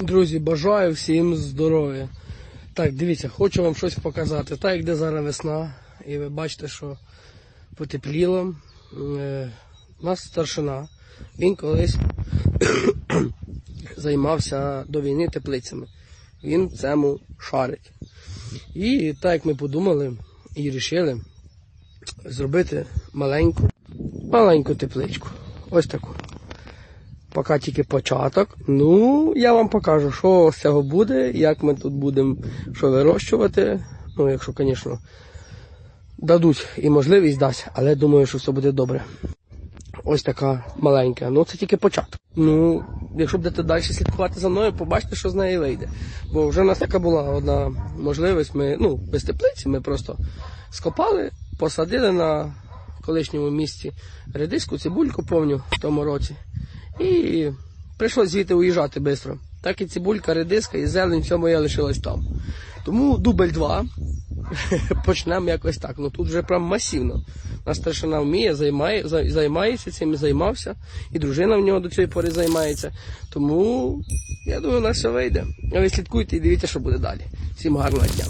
Друзі, бажаю всім здоров'я. Так, дивіться, хочу вам щось показати. Так, як де зараз весна, і ви бачите, що потепліло. Е, У нас старшина. Він колись займався до війни теплицями. Він цьому шарить. І так як ми подумали і вирішили зробити маленьку, маленьку тепличку. Ось таку. Поки тільки початок. Ну, я вам покажу, що з цього буде, як ми тут будемо що вирощувати. Ну, якщо, звісно, дадуть і можливість дасть, але думаю, що все буде добре. Ось така маленька. Ну, це тільки початок. Ну, якщо будете далі слідкувати за мною, побачите, що з неї вийде. Бо вже в нас така була одна можливість. Ми, ну, без теплиці, ми просто скопали, посадили на колишньому місці редиску, цибульку, повню в тому році. І прийшлося звідти уїжджати швидко. Так і цибулька, редиска і зелень, все моє лишилось там. Тому дубль 2. Почнемо якось так. Ну тут вже прям масивно. Нас старшина вміє, займає, займається цим, займався, і дружина в нього до цієї пори займається. Тому я думаю, у нас все вийде. А ви слідкуйте і дивіться, що буде далі. Всім гарного дня.